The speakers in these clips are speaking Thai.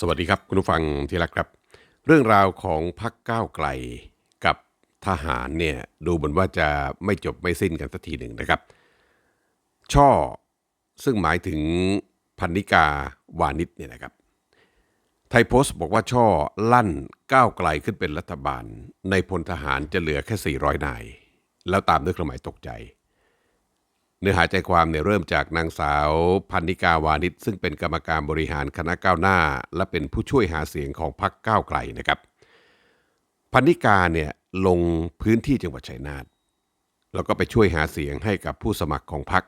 สวัสดีครับคุณผู้ฟังที่รักครับ เรื่องราวของพักก้าวไกลกับทหารเนี่ยดูเหมือนว่าจะไม่จบไม่สิ้นกันสักทีหนึ่งนะครับ ช่อซึ่งหมายถึงพันนิกาวานิชเนี่ยนะครับ ไทยโพสต์บอกว่าช่อลั่นก้าวไกลขึ้นเป็นรัฐบาล ในพลทหารจะเหลือแค่ 400 นาย แล้วตามด้วยเครื่องหมายตกใจ เนื้อหาใจความเนี่ยเริ่มจากนางสาวพันนิกาวานิชซึ่งเป็นกรรมการบริหารคณะก้าวหน้า และเป็นผู้ช่วยหาเสียงของพรรคก้าวไกลนะครับพันนิกาเนี่ยลงพื้นที่จังหวัดชัยนาทแล้วก็ไปช่วยหาเสียงให้กับผู้สมัครของพรรค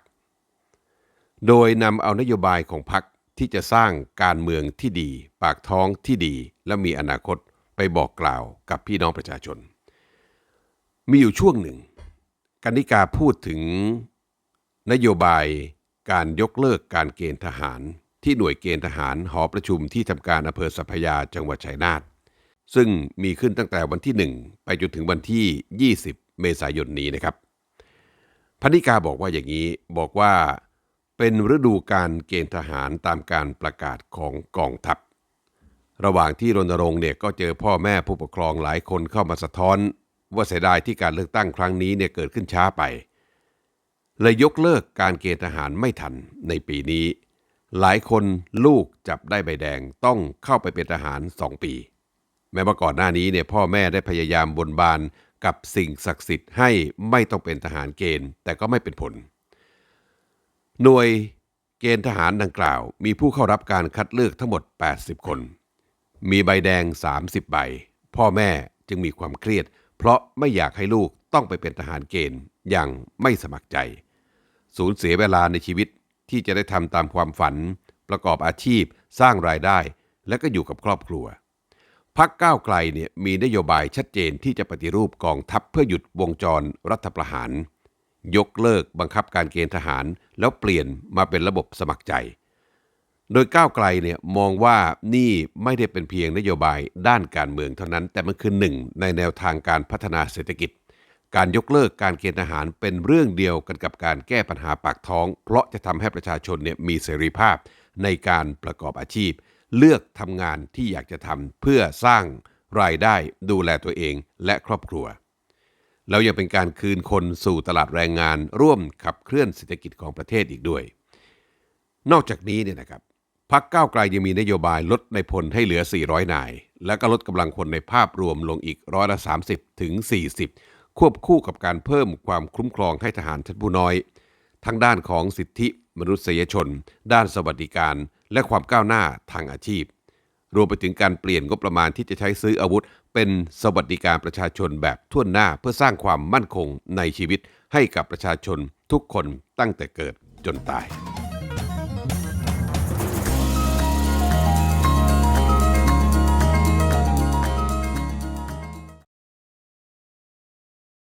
โดยนำเอานโยบายของพรรคที่จะสร้างการเมืองที่ดี ปากท้องที่ดี และมีอนาคตไปบอกกล่าวกับพี่น้องประชาชน มีอยู่ช่วงหนึ่งกันนิกาพูดถึง นโยบายการยกเลิกการเกณฑ์ทหาร ที่หน่วยเกณฑ์ทหารหอประชุมที่ทำการอำเภอสัพยาจังหวัดชัยนาทซึ่งมีขึ้นตั้งแต่วันที่ 1 ไปจนถึงวันที่ 20 เมษายนนี้นะครับพนิกาบอกว่าอย่างนี้บอกว่าเป็นฤดูการเกณฑ์ทหารตามการประกาศของกองทัพ ระหว่างที่รณรงค์เนี่ยก็เจอพ่อแม่ผู้ปกครองหลายคนเข้ามาสะท้อน ว่าเสียดายที่การเลือกตั้งครั้งนี้เนี่ยเกิดขึ้นช้าไป เลยยกเลิกการเกณฑ์ทหารไม่ทันในปีนี้ หลายคนลูกจับได้ใบแดงต้องเข้าไปเป็นทหาร 2 ปี แม้ว่าก่อนหน้านี้เนี่ยพ่อแม่ได้พยายามบนบานกับสิ่งศักดิ์สิทธิ์ให้ไม่ต้องเป็นทหารเกณฑ์ แต่ก็ไม่เป็นผล หน่วยเกณฑ์ทหารดังกล่าว มีผู้เข้ารับการคัดเลือกทั้งหมด 80 คน มีใบแดง 30 ใบ พ่อแม่จึงมีความเครียด เพราะไม่อยากให้ลูกต้องไปเป็นทหารเกณฑ์อย่างไม่สมัครใจ สูญเสียเวลาในชีวิตที่จะได้ทำตามความฝัน ประกอบอาชีพ สร้างรายได้ และก็อยู่กับครอบครัวพักก้าวไกลเนี่ยมีนโยบายชัดเจนที่จะปฏิรูปกองทัพเพื่อหยุดวงจรรัฐประหาร ยกเลิกบังคับการเกณฑ์ทหาร แล้วเปลี่ยนมาเป็นระบบสมัครใจ โดยก้าวไกลเนี่ยมองว่านี่ไม่ได้เป็นเพียงนโยบายด้านการเมืองเท่านั้น แต่มันคือหนึ่งในแนวทางการพัฒนาเศรษฐกิจ การยกเลิกการเกณฑ์ทหารเป็นเรื่องเดียวกันกับการแก้ปัญหาปากท้อง เพราะจะทำให้ประชาชนเนี่ยมีเสรีภาพในการประกอบอาชีพ เลือกทำงานที่อยากจะทำเพื่อสร้างรายได้ดูแลตัวเองและครอบครัว แล้วยังเป็นการคืนคนสู่ตลาดแรงงานร่วมขับเคลื่อนเศรษฐกิจของประเทศอีกด้วย นอกจากนี้เนี่ยนะครับพักก้าวไกลยังมีนโยบายลดในพลให้เหลือ 400 นาย และก็ลดกำลังคนในภาพรวมลงอีกร้อยละ 30 ถึง 40 ควบคู่กับการเพิ่มความคุ้มครองให้ทหารชั้นผู้น้อย ทั้งด้านของสิทธิมนุษยชน ด้านสวัสดิการ และความก้าวหน้าทางอาชีพ รวมไปถึงการเปลี่ยนงบประมาณที่จะใช้ซื้ออาวุธ เป็นสวัสดิการประชาชนแบบทั่วหน้าเพื่อสร้างความมั่นคงในชีวิตให้กับประชาชนทุกคนตั้งแต่เกิดจนตาย